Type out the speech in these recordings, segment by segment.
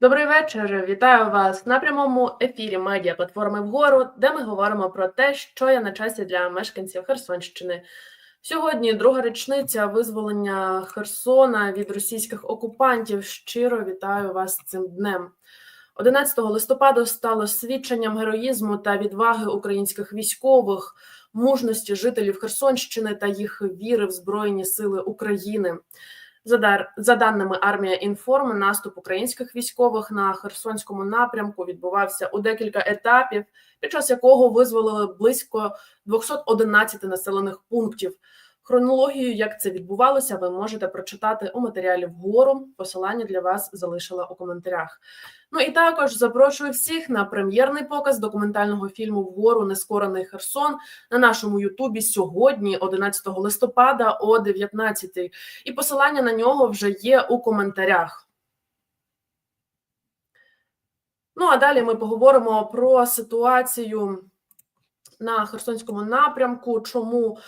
Добрий вечір. Вітаю вас на прямому ефірі медіа платформи вгору, де ми говоримо про те, що є на часі для мешканців Херсонщини. Сьогодні друга річниця визволення Херсона від російських окупантів. Щиро вітаю вас цим днем. 11 листопада стало свідченням героїзму та відваги українських військових, мужності жителів Херсонщини та їх віри в Збройні Сили України. За, даними армія інформ, наступ українських військових на Херсонському напрямку відбувався у декілька етапів, під час якого визволили близько 211 населених пунктів. Хронологію, як це відбувалося, ви можете прочитати у матеріалі вгору. Посилання для вас залишила у коментарях. Ну і також запрошую всіх на прем'єрний показ документального фільму Вгору Нескорений Херсон на нашому Ютубі сьогодні, 11 листопада, о 19 І посилання на нього вже є у коментарях. Ну а далі ми поговоримо про ситуацію на Херсонському напрямку. Чому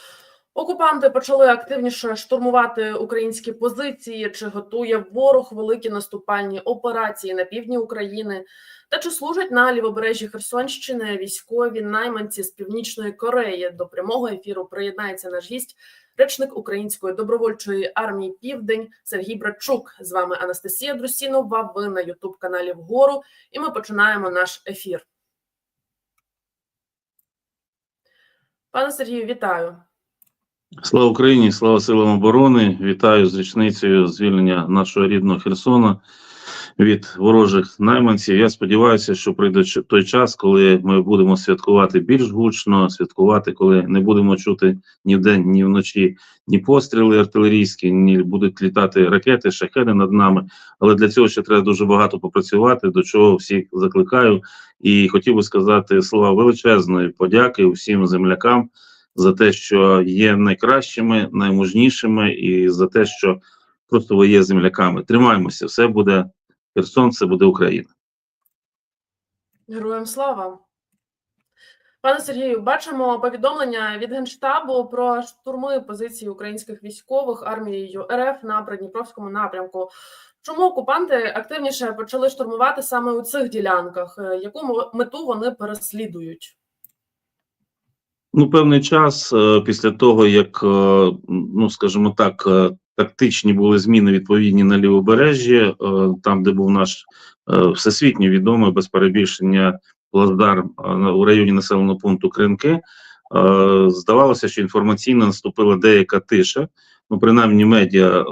окупанти почали активніше штурмувати українські позиції? Чи готує ворог великі наступальні операції на півдні України? Та чи служать на лівобережжі Херсонщини військові найманці з північної Кореї? До прямого ефіру приєднається наш гість, речник Української добровольчої армії Південь Сергій Братчук. З вами Анастасія Друсінова. Ви на Ютуб каналі Вгору, і ми починаємо наш ефір. Пане Сергію, вітаю. Слава Україні, слава силам оборони! Вітаю з річницею звільнення нашого рідного Херсона від ворожих найманців. Я сподіваюся, що прийде той час, коли ми будемо святкувати більш гучно, святкувати, коли не будемо чути ні вдень, ні вночі, ні постріли артилерійські, ні будуть літати ракети, шахеди над нами. Але для цього ще треба дуже багато попрацювати. До чого всіх закликаю. І хотів би сказати слова величезної подяки усім землякам за те, що є найкращими, наймужнішими, і за те, що просто ви є земляками. Тримаємося, все буде Херсон, це буде Україна. Героям слава. Пане Сергію, бачимо повідомлення від Генштабу про штурми позиції українських військових армією РФ на Придніпровському напрямку. Чому окупанти активніше почали штурмувати саме у цих ділянках? Яку мету вони переслідують? Ну, певний час е, після того, як, е, ну скажімо так, е, тактичні були зміни відповідні на лівобережжі, там, де був наш всесвітньо відомий без перебільшення плацдарм у районі населеного пункту Кринки, здавалося, що інформаційно наступила деяка тиша. Ну, принаймні, медіа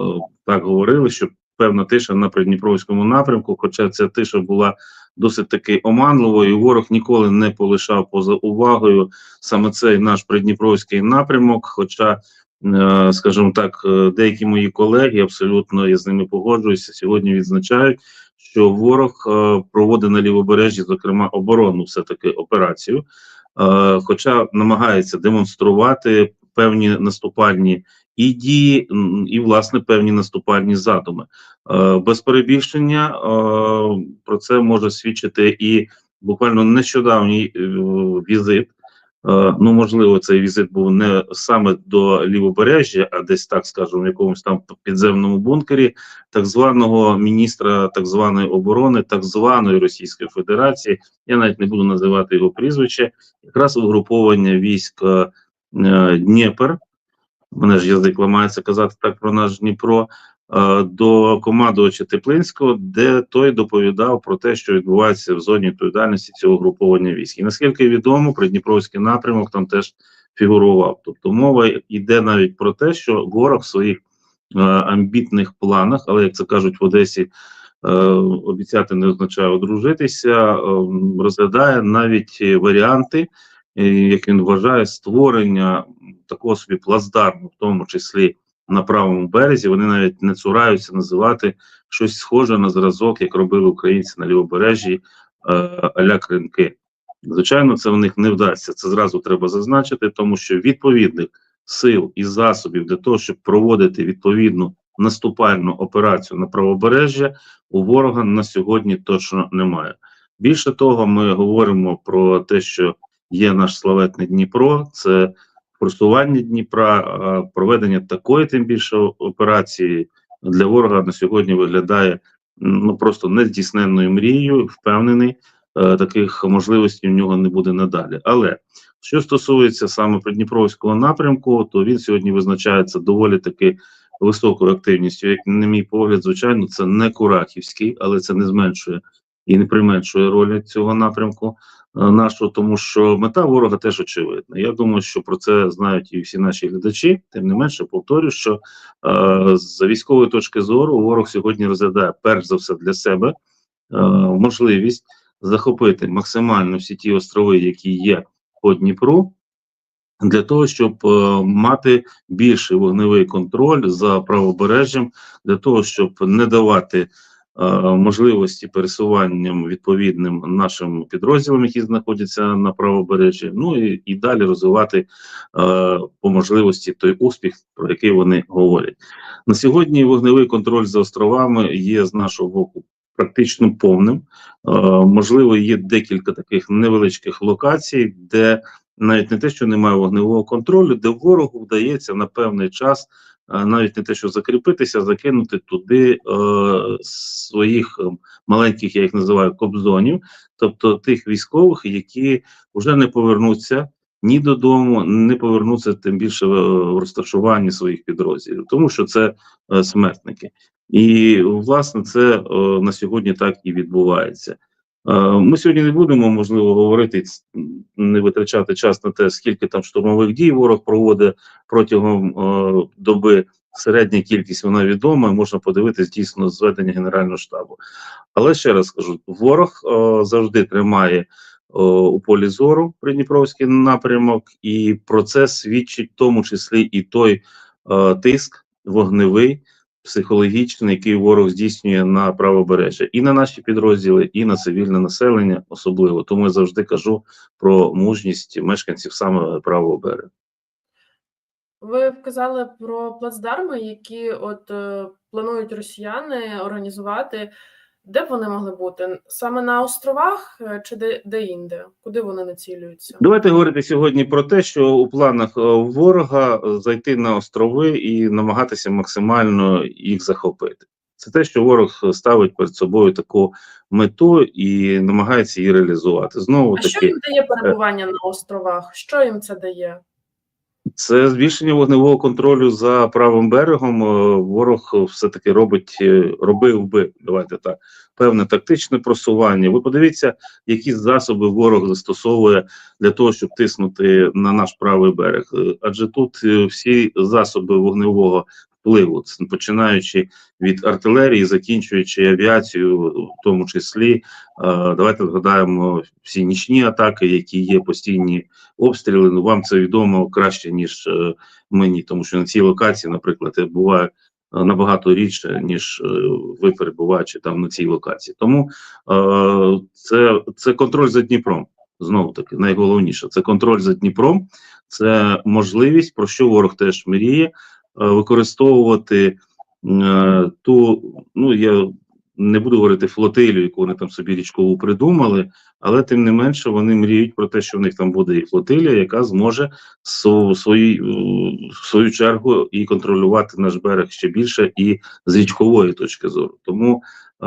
так говорили, що певна тиша на Придніпровському напрямку, хоча ця тиша була досить таки оманливою. Ворог ніколи не полишав поза увагою саме цей наш придніпровський напрямок. Хоча, е, скажімо так, е, деякі мої колеги абсолютно я з ними погоджуюся. Сьогодні відзначають, що ворог е, проводить на лівобережжі, зокрема оборонну, все таки операцію, хоча намагається демонструвати певні наступальні і дії, і власне певні наступальні задуми. Е, без перебільшення е, про це може свідчити і буквально нещодавній е, візит. Ну, можливо, цей візит був не саме до лівобережжя, а десь так скажемо, в якомусь там підземному бункері, так званого міністра так званої оборони, так званої Російської Федерації. Я навіть не буду називати його прізвище, якраз угруповання військ Дніпр мене ж язик ламається казати так про наш Дніпро. Е, до командувача Теплинського, де той доповідав про те, що відбувається в зоні відповідальності цього груповання військ. І наскільки відомо, Придніпровський напрямок там теж фігурував. Тобто мова йде навіть про те, що ворог в своїх е, амбітних планах, але як це кажуть в Одесі, е, обіцяти не означає одружитися, е, розглядає навіть варіанти, як він вважає, створення такого собі плацдарму, в тому числі на правому березі. Вони навіть не цураються називати щось схоже на зразок, як робили українці на лівобережжі е, аля Кринки. Звичайно, це в них не вдасться. Це зразу треба зазначити, тому що відповідних сил і засобів для того, щоб проводити відповідну наступальну операцію на правобережжя, у ворога на сьогодні точно немає. Більше того, ми говоримо про те, що є наш славетний Дніпро, це форсування Дніпра, проведення такої тим більше операції для ворога на сьогодні виглядає ну просто нездійсненною мрією. Впевнений, е, таких можливостей в нього не буде надалі. Але що стосується саме Придніпровського напрямку, то він сьогодні визначається доволі таки високою активністю. Як на мій погляд, звичайно, це не Курахівський, але це не зменшує і не применшує ролі цього напрямку е, нашого, тому що мета ворога теж очевидна. Я думаю, що про це знають і всі наші глядачі. Тим не менше, повторю, що е, з військової точки зору ворог сьогодні розглядає перш за все для себе е, можливість захопити максимально всі ті острови, які є по Дніпру, для того, щоб е, мати більший вогневий контроль за правобережжям, для того, щоб не давати можливості пересуванням відповідним нашим підрозділам, які знаходяться на правобережжі, ну і, і далі розвивати е, по можливості той успіх, про який вони говорять. На сьогодні вогневий контроль за островами є з нашого боку практично повним. Е, можливо, є декілька таких невеличких локацій, де навіть не те, що немає вогневого контролю, де ворогу вдається на певний час е, навіть не те, що закріпитися, закинути туди е, своїх е, маленьких, я їх називаю кобзонів, тобто тих військових, які вже не повернуться ні додому, не повернуться тим більше в, в розташуванні своїх підрозділів, тому що це е, смертники. І власне це е, на сьогодні так і відбувається. Е, Ми сьогодні не будемо можливо говорити, не витрачати час на те, скільки там штурмових дій ворог проводить протягом е, доби. Середня кількість вона відома, можна подивитись дійсно зведення Генерального штабу. Але ще раз скажу: ворог е, завжди тримає е, у полі зору Придніпровський напрямок, і про це свідчить в тому числі і той е, тиск вогневий, психологічний, який ворог здійснює на правобережжя, і на наші підрозділи, і на цивільне населення, особливо. Тому я завжди кажу про мужність мешканців саме правого берега. Ви вказали про плацдарми, які от е, планують росіяни організувати. Де б вони могли бути? Саме на островах е, чи де, де інде? Куди вони націлюються? Давайте говорити сьогодні про те, що у планах е, ворога е, зайти на острови і намагатися максимально їх захопити. Це те, що ворог ставить перед собою таку мету і намагається її реалізувати. Знову А що їм дає перебування на островах? Що їм це дає? Це збільшення вогневого контролю за правим берегом. Е, Ворог все-таки робить, е, робив би, давайте так, певне тактичне просування. Ви подивіться, які засоби ворог застосовує для того, щоб тиснути на наш правий берег. Е, Адже тут всі засоби вогневого впливу, починаючи від артилерії, закінчуючи авіацією, в тому числі. Давайте згадаємо всі нічні атаки, які є постійні обстріли. Ну вам це відомо краще ніж е, мені, тому що на цій локації, наприклад, я буваю е, набагато рідше, ніж е, ви перебуваючи там на цій локації. Тому це, це контроль за Дніпром. Знову таки, найголовніше це контроль за Дніпром, це можливість, про що ворог теж мріє, використовувати е, ту, ну я не буду говорити флотилію, яку вони там собі річкову придумали, але тим не менше вони мріють про те, що в них там буде і флотилія, яка зможе свої, е, в свою чергу і контролювати наш берег ще більше і з річкової точки зору. Тому е,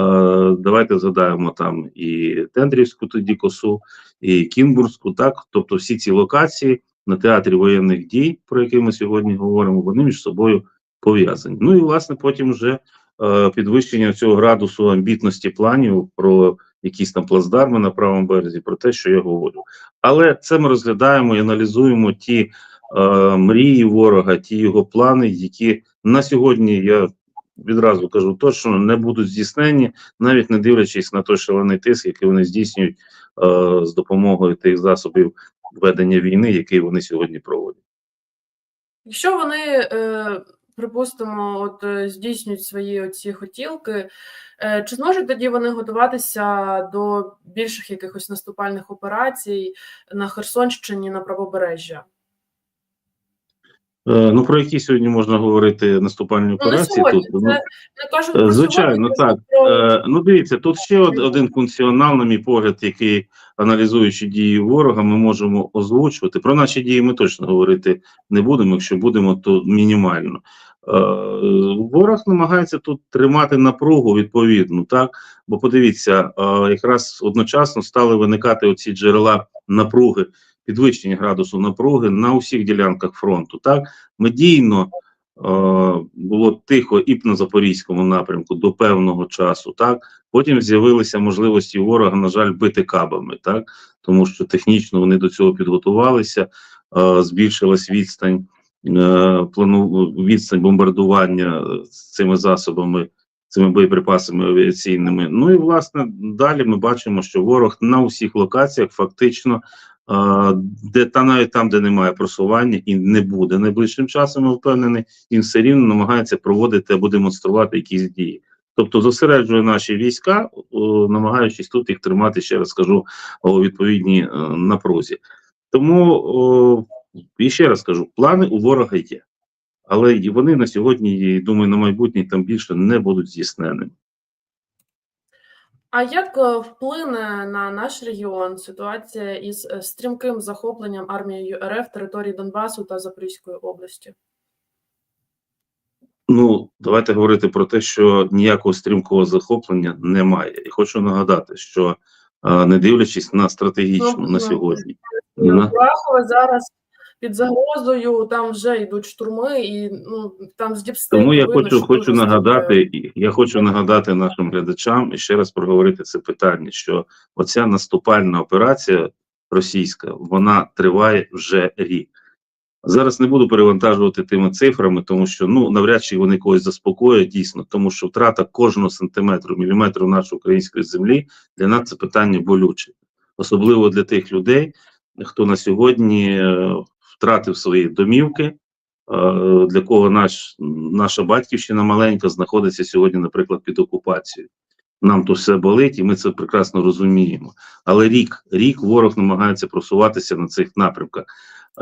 давайте згадаємо там і Тендрівську тоді косу, і Кінбурзьку, так тобто всі ці локації на театрі воєнних дій, про які ми сьогодні говоримо, вони між собою пов'язані. Ну і власне потім вже е, підвищення цього градусу амбітності планів про якісь там плацдарми на правому березі, про те, що я говорю. Але це ми розглядаємо і аналізуємо ті е, мрії ворога, ті його плани, які на сьогодні я відразу кажу точно не будуть здійснені, навіть не дивлячись на той шалений тиск, який вони здійснюють е, з допомогою тих засобів ведення війни, який вони сьогодні проводять. Якщо вони, е, припустимо, от е, здійснюють свої оці хотілки, е, чи зможуть тоді вони готуватися до більших якихось наступальних операцій на Херсонщині на правобережжя? Е, ну про які сьогодні можна говорити наступальні Ну, операції? сьогодні тут це ну, не кажуть Е, Звичайно, так. про Е, ну, дивіться, тут ще один функціонал, на мій погляд, який, аналізуючи дії ворога, ми можемо озвучувати. Про наші дії ми точно говорити не будемо. Якщо будемо, то мінімально. Ворог намагається тут тримати напругу відповідну, так бо подивіться, якраз одночасно стали виникати оці джерела напруги, підвищення градусу напруги на усіх ділянках фронту. Так медійно е, було тихо і на запорізькому напрямку до певного часу. Так потім з'явилися можливості ворога, на жаль, бити кабами, так тому що технічно вони до цього підготувалися, е, збільшилась відстань. Е, плану відстань бомбардування е, цими засобами, цими боєприпасами авіаційними. Ну і власне далі ми бачимо, що ворог на усіх локаціях фактично, де та навіть там, де немає просування, і не буде найближчим часом, я впевнений, він все рівно намагається проводити або демонструвати якісь дії. Тобто зосереджує наші війська, намагаючись тут їх тримати, ще раз скажу, у відповідній е, напрузі. Тому і ще раз кажу, плани у ворога є, але і вони на сьогодні, думаю, на майбутнє там більше не будуть здійсненими. А як е, вплине на наш регіон ситуація із е, стрімким захопленням армією РФ території Донбасу та Запорізької області? Ну, давайте говорити про те, що ніякого стрімкого захоплення немає. І хочу нагадати, що не дивлячись на стратегічну Ну, на ну, сьогодні, на, зараз під загрозою, там вже йдуть штурми, і ну там з діпстейку Тому я видно, хочу хочу нагадати, і я хочу нагадати нашим глядачам і ще раз проговорити це питання: що оця наступальна операція російська вона триває вже рік. Зараз не буду перевантажувати тими цифрами, тому що ну навряд чи вони когось заспокоять дійсно, тому що втрата кожного сантиметру, міліметру нашої української землі для нас це питання болюче, особливо для тих людей, хто на сьогодні е, втратив свої домівки, е, для кого наш, наша батьківщина маленька знаходиться сьогодні, наприклад, під окупацією. Нам то все болить, і ми це прекрасно розуміємо. Але рік, рік ворог намагається просуватися на цих напрямках.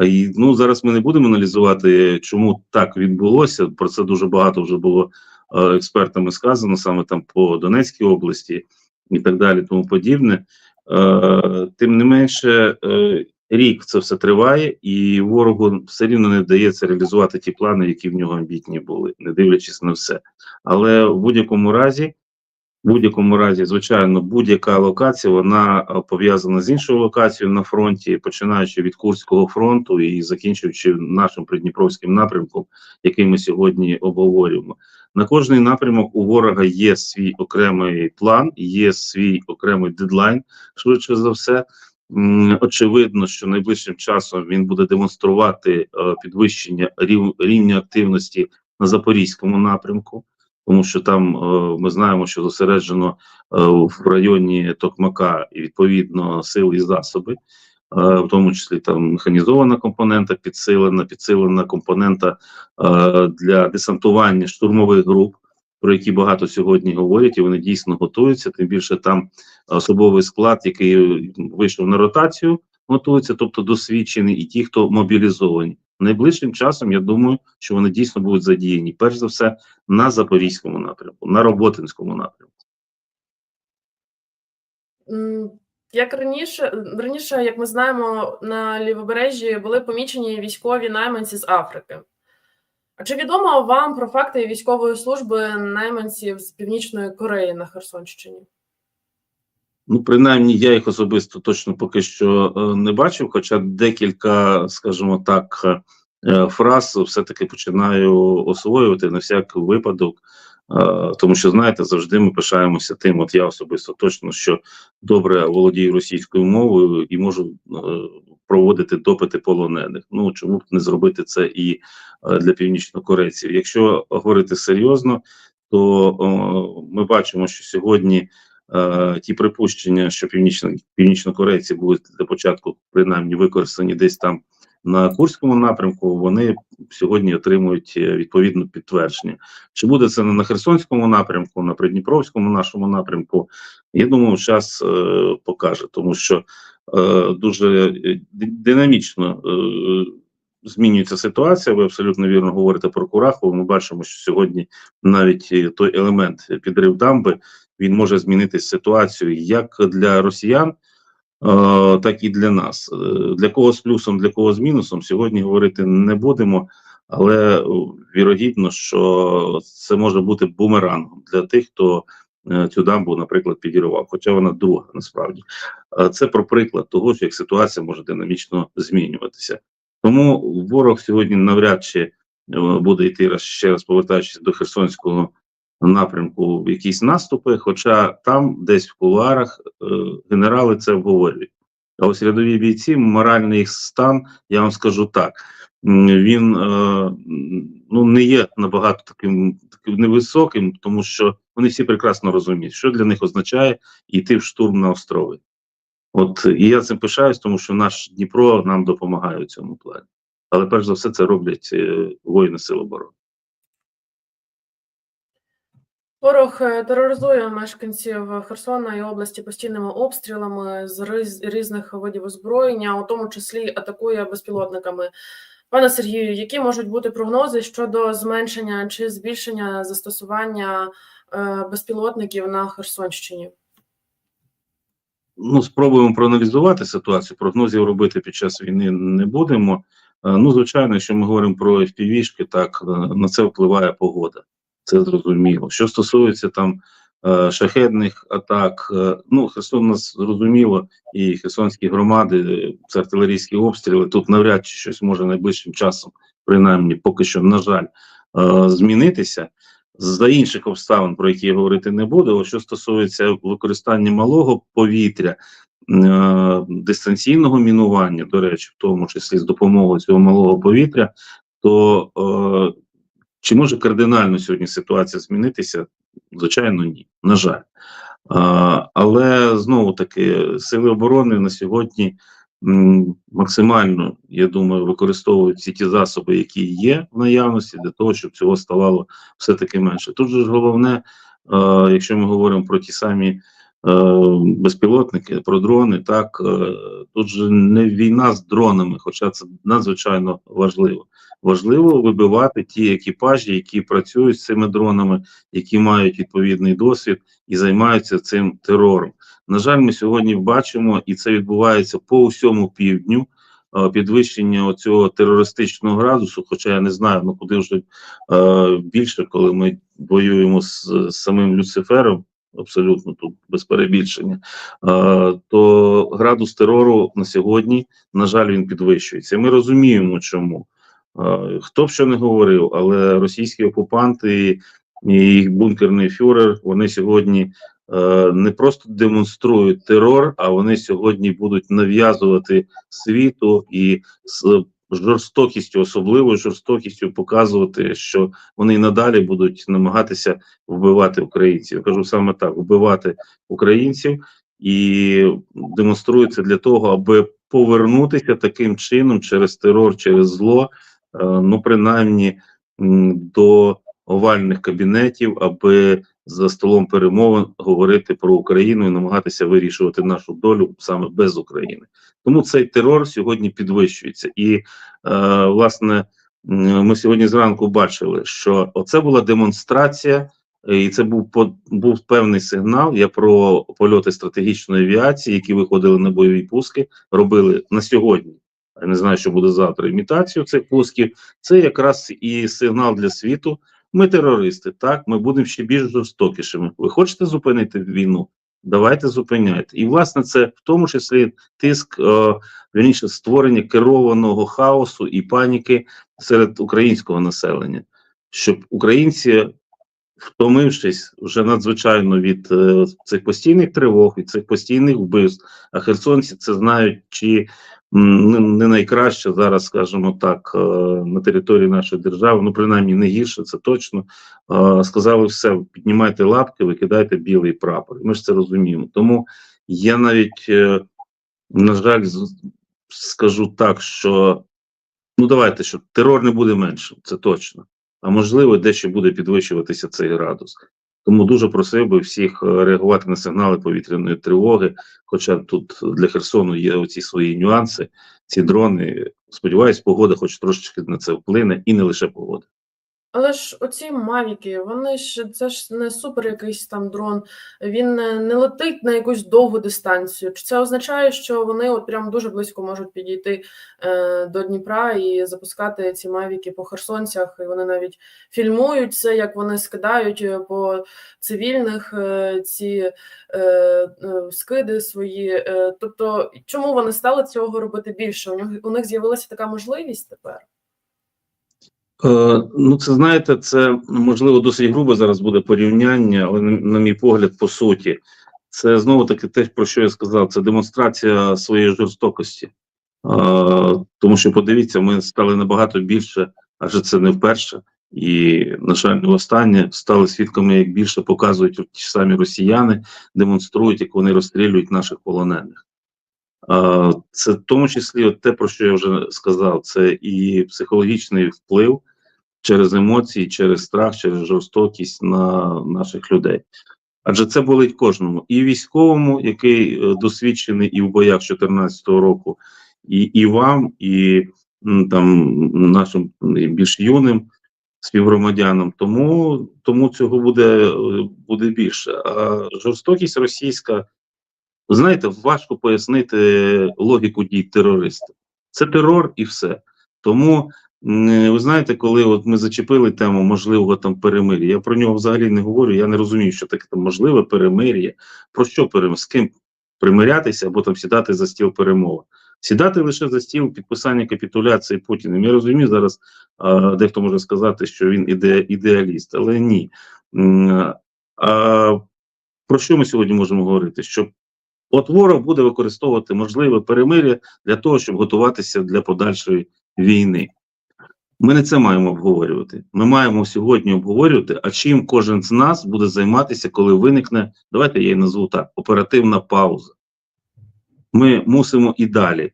І ну зараз ми не будемо аналізувати, чому так відбулося. Про це дуже багато вже було е, експертами сказано, саме там по Донецькій області і так далі, тому подібне. Е, тим не менше, рік це все триває, і ворогу все рівно не вдається реалізувати ті плани, які в нього амбітні були, не дивлячись на все. Але в будь-якому разі, в будь-якому разі, звичайно, будь-яка локація вона е, пов'язана з іншою локацією на фронті, починаючи від Курського фронту і закінчуючи нашим придніпровським напрямком, який ми сьогодні обговорюємо. На кожний напрямок у ворога є свій окремий план, є свій окремий дедлайн, швидше за все. Очевидно, що найближчим часом він буде демонструвати е, підвищення рів- рівня активності на запорізькому напрямку, тому що там е, ми знаємо, що зосереджено е, в районі Токмака і відповідно сили і засоби, в тому числі там механізована компонента підсилена, підсилена компонента для десантування штурмових груп, про які багато сьогодні говорять, і вони дійсно готуються. Тим більше там особовий склад, який вийшов на ротацію, готується, тобто досвідчений, і ті, хто мобілізовані. Найближчим часом я думаю, що вони дійсно будуть задіяні, перш за все, на запорізькому напрямку, на роботинському напрямку. Як раніше, раніше, як ми знаємо, на лівобережжі були помічені військові найманці з Африки. Чи відомо вам про факти військової служби найманців з Північної Кореї на Херсонщині? Ну, принаймні, я їх особисто точно поки що е, не бачив, хоча декілька, скажімо так, е, фраз все-таки починаю освоювати на всяк випадок. Е, Тому що, знаєте, завжди ми пишаємося тим, от я особисто точно, що добре володію російською мовою і можу проводити допити полонених. Ну чому б не зробити це і е, для північнокорейців? Якщо говорити серйозно, то о, ми бачимо, що сьогодні е, ті припущення, що північно північнокорейці будуть для початку принаймні використані десь там на Курському напрямку, вони сьогодні отримують е, відповідне підтвердження. Чи буде це на Херсонському напрямку, на Придніпровському нашому напрямку? Я думаю, час е, покаже, тому що дуже е, динамічно е, змінюється ситуація. Ви абсолютно вірно говорите про Курахову. Ми бачимо, що сьогодні навіть е, той елемент е, підрив дамби він може змінити ситуацію як для росіян. е, Так і для нас. Е, Для кого з плюсом, для кого з мінусом, сьогодні говорити не будемо. але вірогідно, що це може бути бумерангом для тих, хто е, цю дамбу, наприклад, підірвав, хоча вона друга насправді. Е, Це про приклад того, що як ситуація може динамічно змінюватися. Тому ворог сьогодні навряд чи е, буде йти ще раз повертаючись до Херсонського напрямку в якісь наступи, хоча там, десь в кулуарах, е, генерали це обговорюють. А ось рядові бійці, моральний їх стан, я вам скажу так. Він е, ну не є набагато таким, таким невисоким, тому що вони всі прекрасно розуміють, що для них означає йти в штурм на острови. От і я цим пишаюсь, тому що наш Дніпро нам допомагає у цьому плані. Але перш за все це роблять е, воїни Сил оборони. Ворог е, тероризує мешканців Херсона і області постійними обстрілами з різних видів озброєння, у тому числі атакує безпілотниками. Пане Сергію, які можуть бути прогнози щодо зменшення чи збільшення застосування е, безпілотників на Херсонщині? ну, спробуємо проаналізувати ситуацію. Прогнозів робити під час війни не будемо. Е, Ну, звичайно, якщо ми говоримо про FPV-шки, так на це впливає погода. Це зрозуміло. Що стосується там шахедних атак, е, ну Херсон нас зрозуміло, і херсонські громади, е, це артилерійські обстріли. Тут навряд чи щось може найближчим часом, принаймні, поки що, на жаль, е, змінитися. За інших обставин, про які я говорити не буду, що стосується використання малого повітря, е, дистанційного мінування, до речі, в тому числі з допомогою цього малого повітря, то е, чи може кардинально сьогодні ситуація змінитися? Звичайно, ні. На жаль. Але знову таки, сили оборони на сьогодні максимально, я думаю, використовують всі ті засоби, які є в наявності, для того, щоб цього ставало все-таки менше. Тут же ж головне, якщо ми говоримо про ті самі безпілотники, про дрони, так е, тут же не війна з дронами, хоча це надзвичайно важливо. Важливо вибивати ті екіпажі, які працюють з цими дронами, які мають відповідний досвід і займаються цим терором. На жаль, ми сьогодні бачимо, і це відбувається по всьому півдню. е, Підвищення цього терористичного градусу, хоча я не знаю, ну куди вже е, більше, коли ми воюємо з, з самим Люцифером, абсолютно тут без перебільшення, е, то градус терору на сьогодні, на жаль, він підвищується. Ми розуміємо, чому. Е, Хто б що не говорив, але російські окупанти і їх бункерний фюрер вони сьогодні е, не просто демонструють терор, а вони сьогодні будуть нав'язувати світу і жорстокістю, особливою жорстокістю, показувати, що вони надалі будуть намагатися вбивати українців. Я кажу саме так: вбивати українців і демонструється для того, аби повернутися таким чином через терор, через зло е, ну принаймні до овальних кабінетів, аби за столом перемовин говорити про Україну і намагатися вирішувати нашу долю саме без України. Тому цей терор сьогодні підвищується, і е, власне ми сьогодні зранку бачили, що оце була демонстрація. І це був був певний сигнал. Я про польоти стратегічної авіації, які виходили на бойові пуски, робили на сьогодні. Я не знаю, що буде завтра. Імітацію цих пусків. Це якраз і сигнал для світу. Ми терористи, так ми будемо ще більш жорстокішими. Ви хочете зупинити війну? Давайте зупиняйте. І власне це в тому числі тиск, е, вірніше створення керованого хаосу і паніки серед українського населення, щоб українці, втомившись вже надзвичайно від е, цих постійних тривог, від цих постійних вбивств, а херсонці це знають, чи не- найкраще зараз, скажімо так, е, на території нашої держави, ну принаймні не гірше, це точно. Е, Сказали все, піднімайте лапки, викидайте білий прапор. Ми ж це розуміємо. Тому я навіть, е, на жаль, скажу так, що ну давайте, що терор не буде меншим, це точно. А можливо, дещо буде підвищуватися цей градус. Тому дуже просив би всіх е, реагувати на сигнали повітряної тривоги. Хоча тут для Херсону є оці свої нюанси, ці дрони. Сподіваюсь, погода хоч трошечки на це вплине, і не лише погода. Але ж оці мавіки, вони ж це ж не супер якийсь там дрон, він не, не летить на якусь довгу дистанцію. Чи це означає, що вони от прям дуже близько можуть підійти е, до Дніпра і запускати ці мавіки по херсонцях, і вони навіть фільмують це, як вони скидають е, по цивільних е, ці е, е, скиди свої. Е, тобто, чому вони стали цього робити більше? У них у них з'явилася така можливість тепер. Е, Ну, це знаєте, це можливо досить грубо зараз буде порівняння, але на, на мій погляд, по суті, це знову таки те, про що я сказав, це демонстрація своєї жорстокості. Е, тому що подивіться, ми стали набагато більше, адже це не вперше, і, на жаль, не останнє стали свідками, як більше показують ті ж самі росіяни, демонструють, як вони розстрілюють наших полонених. Е, Це в тому числі от те, про що я вже сказав, це і психологічний вплив через емоції, через страх, через жорстокість на наших людей. Адже це болить кожному, і військовому, який е, досвідчений і в боях 2014 року, і, і вам, і там нашим більш юним співгромадянам. Тому, тому цього буде, е, буде більше. А жорстокість російська, знаєте, важко пояснити логіку дій терористів. Це терор і все. Тому ви знаєте, коли от ми зачепили тему можливого там перемир'я, я про нього взагалі не говорю. Я не розумію, що таке там можливе перемир'я. Про що перемир'я? З ким примирятися або там сідати за стіл перемови? Сідати лише за стіл підписання капітуляції Путіним. Я розумію зараз, дехто може сказати, що він іде, ідеаліст, але ні. А, про що ми сьогодні можемо говорити? Що от ворог буде використовувати можливе перемир'я для того, щоб готуватися для подальшої війни. Ми не це маємо обговорювати. Ми маємо сьогодні обговорювати, а чим кожен з нас буде займатися, коли виникне, давайте я її назву так, оперативна пауза. Ми мусимо і далі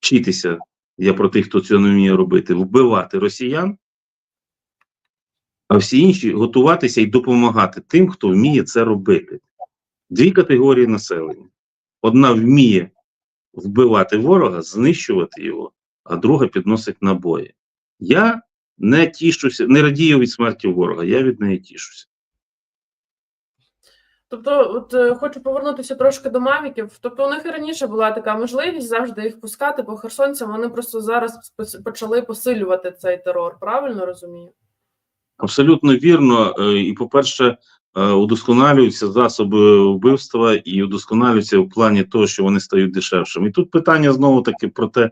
вчитися, я про тих, хто цього не вміє робити, вбивати росіян, а всі інші готуватися і допомагати тим, хто вміє це робити. Дві категорії населення. Одна вміє вбивати ворога, знищувати його, а друга підносить набої. Я не тішуся, не радію від смерті ворога, я від неї тішуся. Тобто, от е, хочу повернутися трошки до мавіків. Тобто, у них і раніше була така можливість завжди їх пускати по херсонцям. Вони просто зараз почали посилювати цей терор. Правильно розумію? Абсолютно вірно. Е, І, по-перше, е, удосконалюються засоби вбивства і удосконалюються в плані того, що вони стають дешевшими. І тут питання знову таки про те,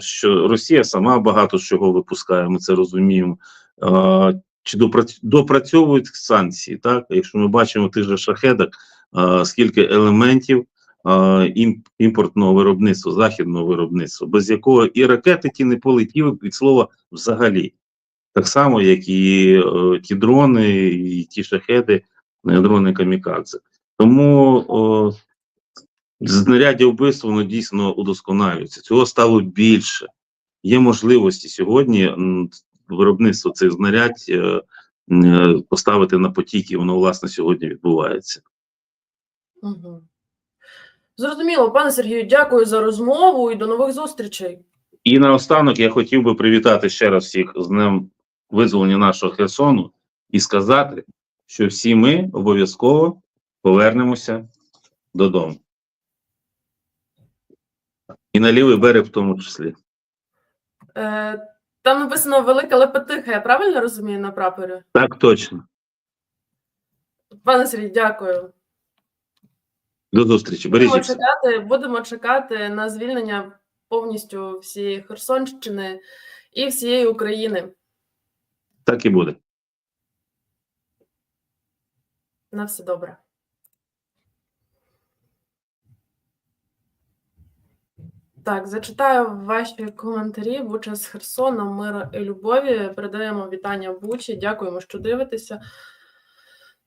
що Росія сама багато чого випускає, ми це розуміємо. Е, Чи допрацьовують санкції, так? Якщо ми бачимо тих же шахедах, е, скільки елементів е, імпортного виробництва, західного виробництва, без якого і ракети ті не полетіли від слова взагалі. Так само, як і е, ті дрони, і ті шахеди, е, дрони камікадзе. Тому знаряддя вбивства воно дійсно удосконалюється. Цього стало більше. Є можливості сьогодні виробництво цих знарядь е, е, поставити на потік, і воно власне сьогодні відбувається. Угу. Зрозуміло, пане Сергію, дякую за розмову і до нових зустрічей. І наостанок я хотів би привітати ще раз всіх з днем визволення нашого Херсону і сказати, що всі ми обов'язково повернемося додому. І на лівий берег в тому числі. Е, там написано велика лепетиха, я правильно розумію на прапорі? Так точно. Пане Сергій, дякую. До зустрічі. Будемо чекати, будемо чекати на звільнення повністю всієї Херсонщини і всієї України. Так і буде. На все добре. Так, зачитаю ваші коментарі. Буча з Херсона, мира і любові. Передаємо вітання Бучі. Дякуємо, що дивитеся.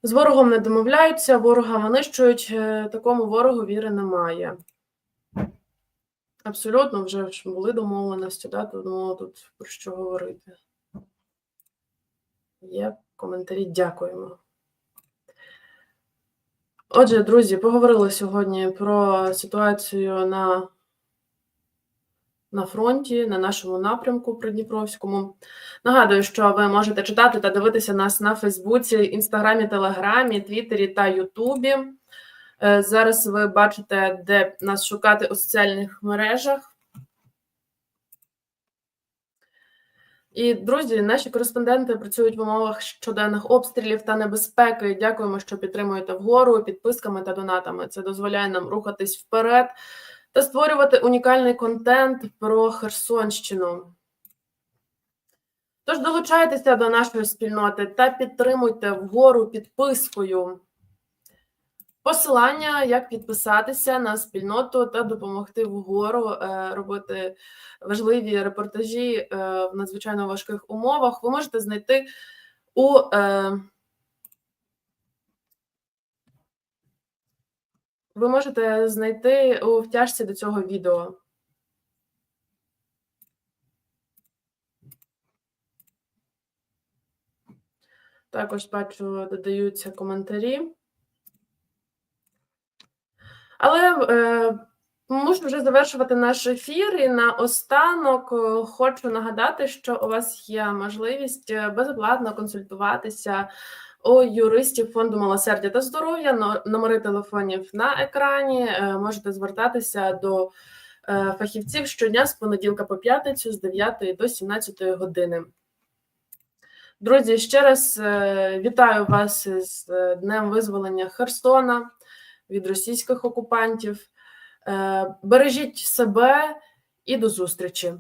З ворогом не домовляються, ворога винищують. Е, Такому ворогу віри немає. Абсолютно, вже були домовленості, да? тому тут про що говорити. Є коментарі, дякуємо. Отже, друзі, поговорили сьогодні про ситуацію на на фронті, на нашому напрямку Придніпровському. Нагадую, що ви можете читати та дивитися нас на Фейсбуці, Інстаграмі, Телеграмі, Твіттері та Ютубі. Е, Зараз ви бачите, де нас шукати у соціальних мережах. І, друзі, наші кореспонденти працюють в умовах щоденних обстрілів та небезпеки. Дякуємо, що підтримуєте вгору підписками та донатами. Це дозволяє нам рухатись вперед та створювати унікальний контент про Херсонщину. Тож долучайтеся до нашої спільноти та підтримуйте вгору підпискою. Посилання, як підписатися на спільноту та допомогти вгору е, робити важливі репортажі е, в надзвичайно важких умовах, ви можете знайти у ви можете знайти у втяжці до цього відео. Також бачу, додаються коментарі. Але е, мушу вже завершувати наш ефір. І наостанок е, хочу нагадати, що у вас є можливість е, безоплатно консультуватися у юристів фонду милосердя та здоров'я. Номери телефонів на екрані. Е, Можете звертатися до е, фахівців щодня з понеділка по п'ятницю з 9 до 17 години. Друзі, ще раз е, вітаю вас з Днем визволення Херсона від російських окупантів. Бережіть себе і до зустрічі!